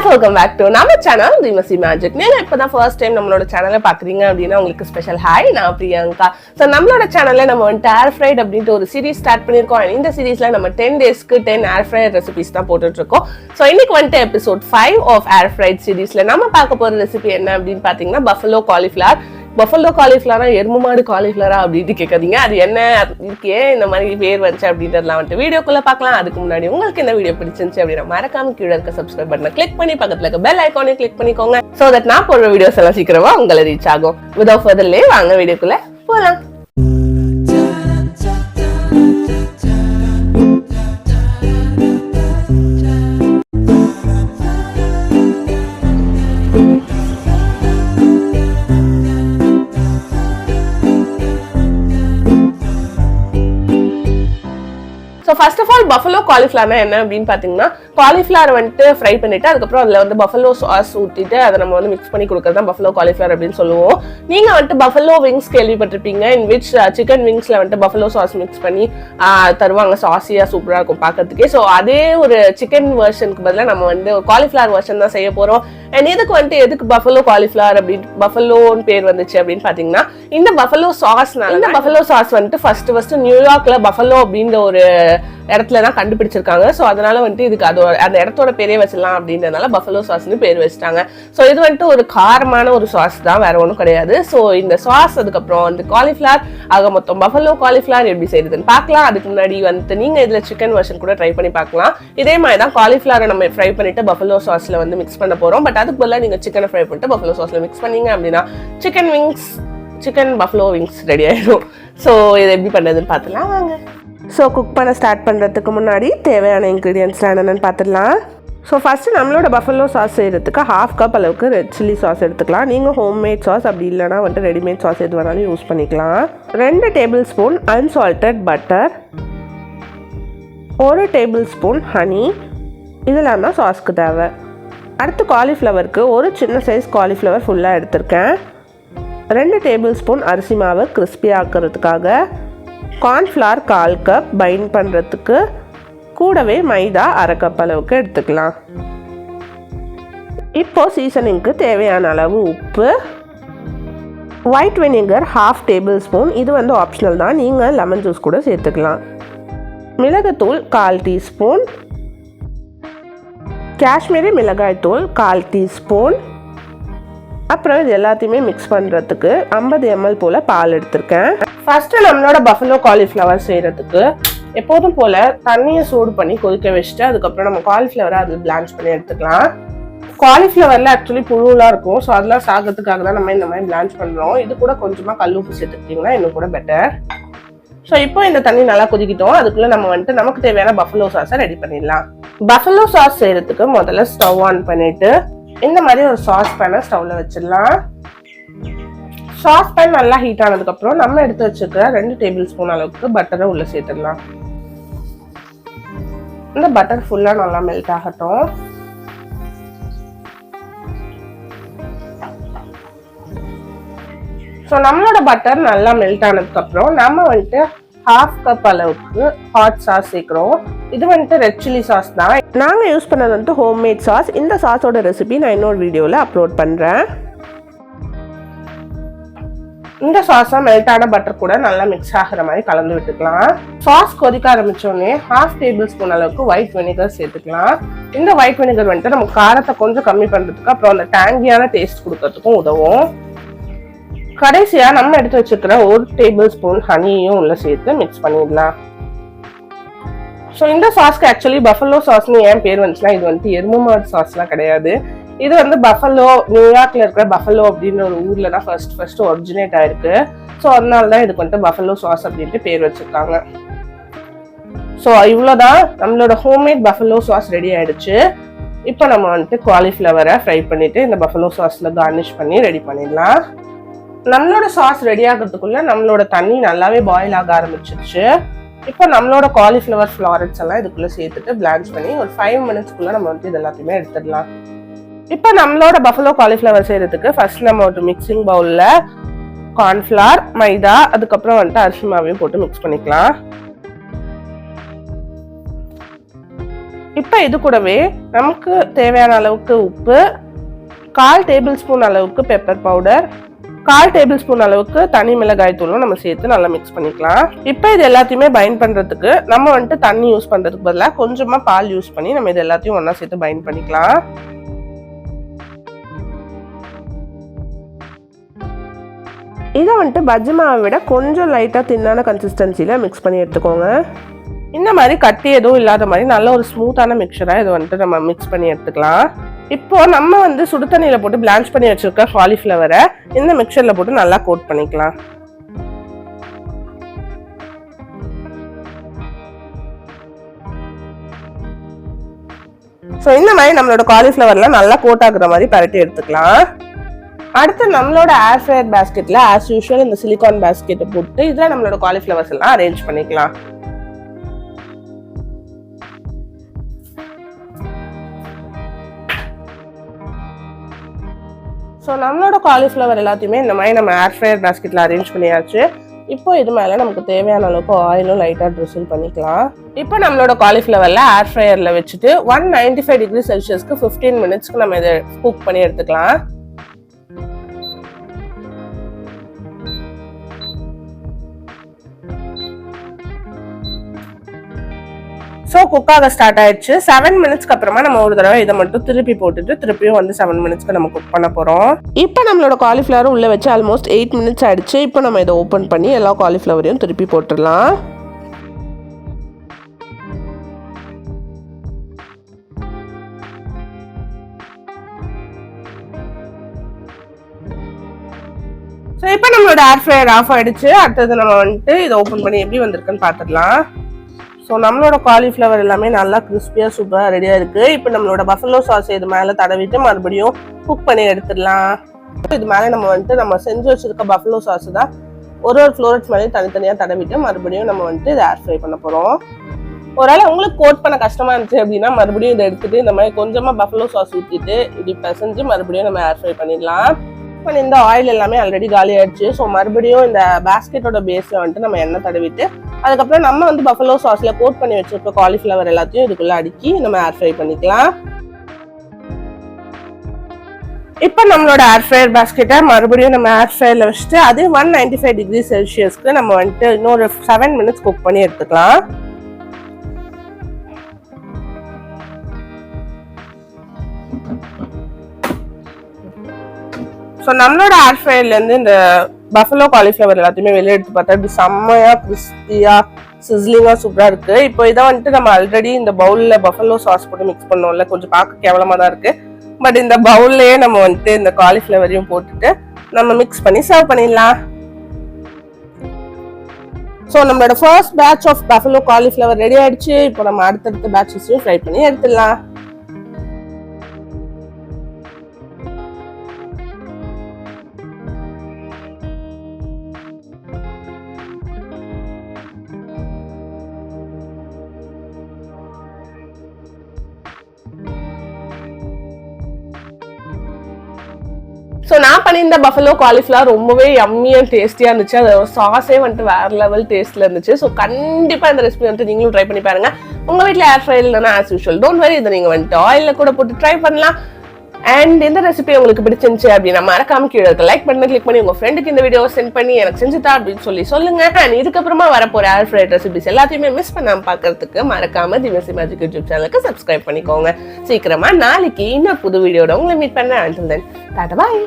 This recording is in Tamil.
காய்ஸ் வெல்கம் பேக் டு நம்ம சேனல் திமசி மேஜிக் நீங்க இப்பதான் ஃபர்ஸ்ட் டைம் நம்மளோட சேனலை பாக்குறீங்க அப்படின்னா உங்களுக்கு ஸ்பெஷல் ஹாய் நான் பிரியங்கா. ஸோ நம்மளோட சேனலில் நம்ம வந்துட்டு ஏர் ஃப்ரைட் அப்படின்ட்டு ஒரு சீரீஸ் ஸ்டார்ட் பண்ணியிருக்கோம். இந்த சீரிஸ்ல நம்ம டென் டேஸ்க்கு டென் ஏர் ஃப்ரைட் ரெசிபிஸ் தான் போட்டுட்டு இருக்கோம் ஸோ இன்னைக்கு வந்துட்டு episode five of air fried சீரிஸ்ல நம்ம பார்க்க போற ரெசிபி என்ன அப்படின்னு பாத்தீங்கன்னா பஃபலோ காலிஃப்ளவர் பஃபலோ காலிஃப்ளவரா எரும மாடு காலிஃப்ளவரா அப்படின்ட்டு கேட்காதீங்க அது என்ன? இதுக்கு ஏன் இந்த மாதிரி பேர் வந்துச்சு அப்படின்றதுலாம் வந்துட்டு வீடியோக்குள்ள பார்க்கலாம். அதுக்கு முன்னாடி உங்களுக்கு இந்த வீடியோ பிடிச்சிருந்துச்சு அப்படின்னா மறக்காம கீழே இருக்க சப்ஸ்கிரைப் பட்டனை கிளிக் பண்ணி பக்கத்துல இருக்க பெல் ஐக்கானே கிளிக் பண்ணிக்கோங்க. சோ தட் நான் போடுற வீடியோஸ் எல்லாம் சீக்கிரமா உங்களை ரீச் ஆகும். விதவுட் ஃபர்தர்லேயே வாங்க வீடியோக்குள்ள போகலாம் so first of all buffalo காலிஃப்ளவர்னா என்ன அப்படின்னு பார்த்தீங்கன்னா காலிஃப்ளவர் வந்துட்டு ஃப்ரை பண்ணிட்டு அதுக்கப்புறம் அதில் வந்து பஃபலோ சாஸ் ஊற்றிட்டு அதை நம்ம வந்து மிக்ஸ் பண்ணி கொடுக்கறது தான் பஃபலோ காலிஃப்ளவர் அப்படின்னு சொல்லுவோம். நீங்கள் வந்துட்டு பஃபலோ விங்ஸ் கேள்விப்பட்டிருப்பீங்க இன் விச் சிக்கன் விங்ஸில் வந்துட்டு பஃபலோ சாஸ் மிக்ஸ் பண்ணி ஆஹ், தருவாங்க. சாஸியாக சூப்பராக இருக்கும் பார்க்கறதுக்கே. ஸோ அதே ஒரு சிக்கன் வெர்ஷனுக்கு பதிலாக நம்ம வந்து காலிஃப்ளவர் வெர்ஷன் தான் செய்ய போகிறோம் அண்ட் இதுக்கு வந்துட்டு எதுக்கு பஃபலோ காலிஃப்ளவர் அப்படின்னு பஃபலோன்னு பேர் வந்துச்சு அப்படின்னு பார்த்தீங்கன்னா இந்த பஃபலோ சாஸ்னால இந்த பஃபலோ சாஸ் வந்துட்டு ஃபர்ஸ்ட் ஃபர்ஸ்ட் நியூயார்க்ல பஃபலோ அப்படின்ற ஒரு இடத்துல தான் கண்டுபிடிச்சிருக்காங்க. ஸோ அதனால வந்துட்டு இதுக்கு அது அந்த இடத்தோட பேரே வச்சிடலாம் அப்படின்றதுனால பஃபலோ சாஸ்னு பேர் வச்சுட்டாங்க. ஸோ இது வந்துட்டு ஒரு காரமான ஒரு சாஸ் தான் வேற ஒன்றும் கிடையாது. ஸோ இந்த சாஸ் அதுக்கப்புறம் அந்த காலிஃப்ளவர் ஆக மொத்தம் பஃபலோ காலிஃப்ளவர் எப்படி செய்யுதுன்னு பார்க்கலாம். அதுக்கு முன்னாடி வந்துட்டு நீங்கள் இதில் சிக்கன் வெர்ஷன் கூட ட்ரை பண்ணி பார்க்கலாம். இதே மாதிரி தான் காலிஃப்ளவரை நம்ம ஃப்ரை பண்ணிட்டு பஃபலோ சாஸில் வந்து மிக்ஸ் பண்ண போகிறோம் பட் அதுக்கு பதிலாக நீங்கள் சிக்கனை ஃப்ரை பண்ணிட்டு பஃபலோ சாஸில் மிக்ஸ் பண்ணீங்க அப்படின்னா chicken wings chicken buffalo wings ready ஆயிடும். ஸோ இதை எப்படி பண்ணுறதுன்னு பார்த்துலாம் வாங்க. ஸோ குக் பண்ண ஸ்டார்ட் பண்ணுறதுக்கு முன்னாடி தேவையான இன்க்ரீடியன்ஸ்லாம் என்னென்னு பார்த்துடலாம். ஸோ ஃபஸ்ட்டு நம்மளோட பஃபலோ சாஸ் செய்கிறதுக்கு ஹாஃப் கப் அளவுக்கு ரெட் சில்லி சாஸ் எடுத்துக்கலாம். நீங்கள் ஹோம்மேட் சாஸ் அப்படி இல்லைனா வந்துட்டு ரெடிமேட் சாஸ் எது வேணாலும் யூஸ் பண்ணிக்கலாம். ரெண்டு டேபிள் ஸ்பூன் அன்சால்டட் பட்டர் ஒரு டேபிள் ஸ்பூன் ஹனி இதெல்லாம் தான் சாஸ்க்கு தேவை. அடுத்து காலிஃப்ளவருக்கு ஒரு சின்ன சைஸ் காலிஃப்ளவர் ஃபுல்லாக எடுத்திருக்கேன். ரெண்டு டேபிள் ஸ்பூன் அரிசி மாவு கிறிஸ்பி ஆக்கிறதுக்காக கார்ன்ஃப்ளவர் கால் கப் பைண்ட் பண்ணுறதுக்கு கூடவே மைதா அரை கப் அளவுக்கு எடுத்துக்கலாம். இப்போது சீசனிங்க்கு தேவையான அளவு உப்பு white vinegar half tablespoon இது வந்து ஆப்ஷனல் தான். நீங்கள் லெமன் ஜூஸ் கூட சேர்த்துக்கலாம். மிளகுத்தூள் கால் டீஸ்பூன் காஷ்மீரி மிளகாய் தூள் கால் டீஸ்பூன் அப்புறம் இது எல்லாத்தையுமே மிக்ஸ் பண்ணுறதுக்கு ஐம்பது எம்எல் போல் பால் எடுத்திருக்கேன். ஃபஸ்ட்டு நம்மளோட பஃபலோ காலிஃப்ளவர் செய்கிறதுக்கு எப்போதும் போல் தண்ணியை சூடு பண்ணி கொதிக்க வச்சுட்டு அதுக்கப்புறம் நம்ம காலிஃப்ளவரை அதில் பிளான்ச் பண்ணி எடுத்துக்கலாம். காலிஃப்ளவரில் ஆக்சுவலி புழுலாம் இருக்கும். ஸோ அதெல்லாம் சாகிறதுக்காக தான் நம்ம இந்த மாதிரி பிளான்ச் பண்ணுறோம் இது கூட கொஞ்சமாக கல் உப்பு சேர்த்துக்கிட்டிங்கன்னா இன்னும் கூட பெட்டர் ஸோ இப்போ இந்த தண்ணி நல்லா கொதிக்கிட்டோம். அதுக்குள்ளே நம்ம வந்துட்டு நமக்கு தேவையான பஃபலோ சாஸை ரெடி பண்ணிடலாம். பஃபலோ சாஸ் செய்கிறதுக்கு முதல்ல ஸ்டவ் ஆன் பண்ணிவிட்டு இந்த மாதிரி ஒரு சாஸ் பேனை ஸ்டவ்ல வச்சிடலாம். சாஸ் பேன் நல்லா ஹீட் ஆனதுக்கப்புறம் நம்ம எடுத்து வச்சிருக்க ரெண்டு டேபிள் ஸ்பூன் அளவுக்கு பட்டரை உள்ள சேர்த்துடலாம். இந்த பட்டர் ஃபுல்லாக நல்லா மெல்ட் ஆகட்டும். ஸோ நம்மளோட பட்டர் நல்லா மெல்ட் ஆனதுக்கப்புறம் நம்ம வந்துட்டு ஹாஃப் கப் அளவுக்கு ஹாட் சாஸ் சேர்க்குறோம். இது வந்துட்டு ரெட் சில்லி சாஸ் தான். நாங்கள் யூஸ் பண்ணது வந்துட்டு ஹோம்மேட் சாஸ் இந்த சாஸோட ரெசிபி நான் இன்னொரு வீடியோவில் அப்லோட் பண்ணுறேன் இந்த சாஸை மெல்ட் பட்டர் கூட நல்லா மிக்ஸ் ஆகிற மாதிரி கலந்து விட்டுக்கலாம். சாஸ் கொதிக்க ஆரம்பித்தோடனே ஹாஃப் டேபிள் ஸ்பூன் அளவுக்கு ஒயிட் வினிகர் சேர்த்துக்கலாம். இந்த ஒயிட் வினிகர் வந்துட்டு நம்ம காரத்தை கொஞ்சம் கம்மி பண்ணுறதுக்கு அப்புறம் அந்த டேங்கியான டேஸ்ட் கொடுக்கறதுக்கும் உதவும். கடைசியாக நம்ம எடுத்து வச்சுக்கிற ஒரு டேபிள் ஸ்பூன் ஹனியையும் உள்ளே சேர்த்து மிக்ஸ் பண்ணிடலாம். ஸோ இந்த சாஸ்க்கு ஆக்சுவலி பஃபலோ சாஸ்னு ஏன் பேர் வந்துச்சுன்னா இது வந்துட்டு எருமை மாடு சாஸ்லாம் கிடையாது. இது வந்து பஃபலோ நியூயார்க்ல இருக்கிற பஃபலோ அப்படின்ற ஒரு ஊர்ல தான் ஃபர்ஸ்ட் ஃபர்ஸ்ட் ஒரிஜினேட் ஆயிருக்கு. ஸோ அதனால தான் இதுக்கு வந்துட்டு பஃபலோ சாஸ் அப்படின்ட்டு பேர் வச்சிருக்காங்க. ஸோ இவ்வளோதான் நம்மளோட ஹோம்மேட் பஃபலோ சாஸ் ரெடி ஆயிடுச்சு. இப்போ நம்ம வந்துட்டு காலிஃப்ளவரை ஃப்ரை பண்ணிட்டு இந்த பஃபலோ சாஸ்ல கார்னிஷ் பண்ணி ரெடி பண்ணிடலாம். நம்மளோட சாஸ் ரெடி ஆகிறதுக்குள்ள நம்மளோட தண்ணி நல்லாவே பாயில் ஆக ஆரம்பிச்சிருச்சு. இப்போ நம்மளோட காலிஃப்ளவர் ஃப்ளாரட்ஸ் எல்லாம் இதுக்குள்ள சேர்த்துட்டு பிளான்ச் பண்ணி ஒரு ஃபைவ் மினிட்ஸ்க்குள்ள நம்ம வந்து இது எல்லாத்தையுமே எடுத்துடலாம். இப்போ நம்மளோட பஃபலோ காலிஃப்ளவர் செய்யறதுக்கு ஃபர்ஸ்ட் நம்ம ஒரு மிக்சிங் பவுல்ல கார்ன்ஃப்ளவர் மைதா அதுக்கப்புறம் வந்துட்டு அரிசி மாவையும் போட்டு மிக்ஸ் பண்ணிக்கலாம். இப்போ இது கூடவே நமக்கு தேவையான அளவுக்கு உப்பு கால் டேபிள் ஸ்பூன் அளவுக்கு பெப்பர் பவுடர் கால் டேபிள் ஸ்பூன் அளவுக்கு தனி மிளகாய் தூளும் நம்ம சேர்த்து நல்லா மிக்ஸ் பண்ணிக்கலாம். இப்போ இது எல்லாத்தையுமே பைண்ட் பண்ணுறதுக்கு நம்ம வந்துட்டு தண்ணி யூஸ் பண்ணுறதுக்கு பதிலாக கொஞ்சமாக பால் யூஸ் பண்ணி நம்ம இது எல்லாத்தையும் ஒன்றா சேர்த்து பைண்ட் பண்ணிக்கலாம். இதை வந்துட்டு பஜ்ஜி மாவை விட கொஞ்சம் லைட்டாக தின்னான கன்சிஸ்டன்சியில் மிக்ஸ் பண்ணி எடுத்துக்கோங்க. இந்த மாதிரி கட்டி எதுவும் இல்லாத மாதிரி நல்ல ஒரு ஸ்மூத்தான மிக்சராக இது வந்துட்டு நம்ம மிக்ஸ் பண்ணி எடுத்துக்கலாம். இப்போ நம்ம வந்து சுடு தண்ணியில் போட்டு பிளான்ச் பண்ணி வச்சிருக்க காலிஃப்ளவரை இந்த மிக்சரில் போட்டு நல்லா கோட் பண்ணிக்கலாம். ஸோ இந்த மாதிரி நம்மளோட காலிஃப்ளவர்லாம் நல்லா கோட் ஆகுற மாதிரி பரட்டி எடுத்துக்கலாம். அடுத்து நம்மளோட ஏர் ஃப்ரையர் பேஸ்கெட்டில் ஆஸ் யூஷுவல் இந்த சிலிகான் பேஸ்கெட்டை போட்டு இதில் நம்மளோட காலிஃப்ளவர்ஸ் எல்லாம் அரேஞ்ச் பண்ணிக்கலாம். ஸோ நம்மளோட காலிஃப்ளவர் எல்லாத்தையுமே இந்த மாதிரி நம்ம ஏர் ஃப்ரையர் பேஸ்கெட்டில் அரேஞ்ச் பண்ணியாச்சு. இப்போ இது மேலே நமக்கு தேவையான அளவுக்கு ஆயிலும் லைட்டாக ட்ரெஸ்ஸில் பண்ணிக்கலாம். இப்போ நம்மளோட காலிஃப்ளவரில் ஏர் ஃப்ரையரில் வச்சுட்டு ஒன் நைன்டி ஃபைவ் டிகிரி செல்சியஸ்க்கு ஃபிஃப்டீன் மினிட்ஸ்க்கு நம்ம இதை குக் பண்ணி எடுத்துக்கலாம். ஸோ குக் ஆக ஸ்டார்ட் ஆயிடுச்சு. செவன் மினிட்ஸ்க்கு அப்புறமா நம்ம ஒரு தடவை இதை மட்டும் திருப்பி போட்டுட்டு திருப்பியும் வந்து செவன் மினிட்ஸ்க்கு நம்ம குக் பண்ண போகிறோம் இப்போ நம்மளோட காலிஃப்ளவர் உள்ளே வச்சு ஆல்மோஸ்ட் எயிட் மினிட்ஸ் ஆயிடுச்சு. இப்போ நம்ம இதை ஓப்பன் பண்ணி எல்லா காலிஃப்ளவரையும் திருப்பி போட்டுடலாம். ஸோ இப்போ நம்மளோட ஏர் ஃப்ரையர் ஆஃப் ஆயிடுச்சு. அடுத்தது நம்ம வந்துட்டு இதை ஓப்பன் பண்ணி எப்படி வந்திருக்குன்னு பார்த்துடலாம். ஸோ நம்மளோட காலிஃப்ளவர் எல்லாமே நல்லா கிறிஸ்பியாக சூப்பராக ரெடியாக இருக்குது இப்போ நம்மளோட பஃபலோ சாஸ் இது மேலே தடவிட்டு மறுபடியும் குக் பண்ணி எடுத்துடலாம். இது மேலே நம்ம வந்துட்டு நம்ம செஞ்சு வச்சுருக்க பஃபலோ சாஸ் தான் ஒரு ஒரு ஃப்ளோரட்ஸ் மேலேயும் தனித்தனியாக தடவிட்டு மறுபடியும் நம்ம வந்துட்டு இதை ஏர் ஃப்ரை பண்ண போகிறோம் ஒருவேளை உங்களுக்கு கோட் பண்ண கஷ்டமாக இருந்துச்சு அப்படின்னா மறுபடியும் இதை எடுத்துகிட்டு இந்த மாதிரி கொஞ்சமாக பஃபலோ சாஸ் ஊற்றிட்டு இப்படி பிசைஞ்சு மறுபடியும் நம்ம ஏர் ஃப்ரை பண்ணிடலாம். இப்போ இந்த ஆயில் எல்லாமே ஆல்ரெடி காலி ஆயிடுச்சு. ஸோ மறுபடியும் இந்த பேஸ்கெட்டோட பேஸில் வந்துட்டு நம்ம எண்ணெய் தடவிட்டு அதுக்கப்புறம் நம்ம வந்து பஃபலோ சாஸில் கோட் பண்ணி வச்சிருக்க காலிஃப்ளவர் எல்லாத்தையும் இதுக்குள்ளே அடுக்கி நம்ம ஏர் ஃப்ரை பண்ணிக்கலாம். இப்போ நம்மளோட ஏர் ஃப்ரையர் பேஸ்கெட்டை மறுபடியும் நம்ம ஏர் ஃப்ரையரில் வச்சுட்டு அது ஒன் நைன்டி ஃபைவ் டிகிரி செல்சியஸ்க்கு நம்ம வந்துட்டு இன்னொரு செவன் மினிட்ஸ் குக் பண்ணி எடுத்துக்கலாம். ஸோ நம்மளோட ஏர் ஃப்ரையர்லேருந்து இந்த பஃபலோ காலிஃப்ளவர் எல்லாத்தையுமே வெளியே எடுத்து பார்த்தா இப்படி செம்மையாக கிறிஸ்பியாக சிஸ்லிங்காக சூப்பராக இருக்குது இப்போ இதை வந்துட்டு நம்ம ஆல்ரெடி இந்த பவுலில் பஃபலோ சாஸ் போட்டு மிக்ஸ் பண்ணோம்ல கொஞ்சம் பார்க்க கேவலமாக தான் இருக்குது பட் இந்த பவுல்லையே நம்ம வந்துட்டு இந்த காலிஃப்ளவரையும் போட்டுட்டு நம்ம மிக்ஸ் பண்ணி சர்வ் பண்ணிடலாம். ஸோ நம்மளோட first batch of buffalo cauliflower ready ஆயிடுச்சு. இப்போ நம்ம அடுத்தடுத்த பேட்சஸையும் ஃப்ரை பண்ணி எடுத்துடலாம். ஸோ நான் பண்ணியிருந்த பஃபலோ காலிஃப்ளவர் ரொம்பவே எம்மியாக டேஸ்டியாக இருந்துச்சு. அது சாஸே வந்துட்டு வேற லெவல் டேஸ்ட்ல இருந்துச்சு. ஸோ கண்டிப்பாக இந்த ரெசிபி வந்துட்டு நீங்களும் ட்ரை பண்ணி பாருங்க. உங்கள் வீட்டில் ஏர் ஃப்ரை இல்லைன்னா ஆஸ் யூஷுவல் டோன்ட் வரி இதை நீங்கள் வந்துட்டு ஆயிலில் கூட போட்டு ட்ரை பண்ணலாம். அண்ட் இந்த ரெசிபி உங்களுக்கு பிடிச்சிருந்துச்சு அப்படின்னா மறக்காம கீழே இருக்க லைக் பண்ணி கிளிக் பண்ணி உங்க ஃப்ரெண்டுக்கு இந்த வீடியோ சென்ட் பண்ணி எனக்கு செஞ்சுதா அப்படின்னு சொல்லி சொல்லுங்க. அண்ட் இதுக்கப்புறமா வரப்போற ஏர் ஃப்ரைட் ரெசிபிஸ் எல்லாத்தையுமே மிஸ் பண்ணாம பார்க்கறதுக்கு மறக்காம திவசி மேஜிக் யூடியூப் சேனலுக்கு சப்ஸ்கிரைப் பண்ணிக்கோங்க. சீக்கிரமா நாளைக்கு இன்னும் புது வீடியோட உங்களை மீட் பண்ண அண்டில் தென் டாட்டா பாய்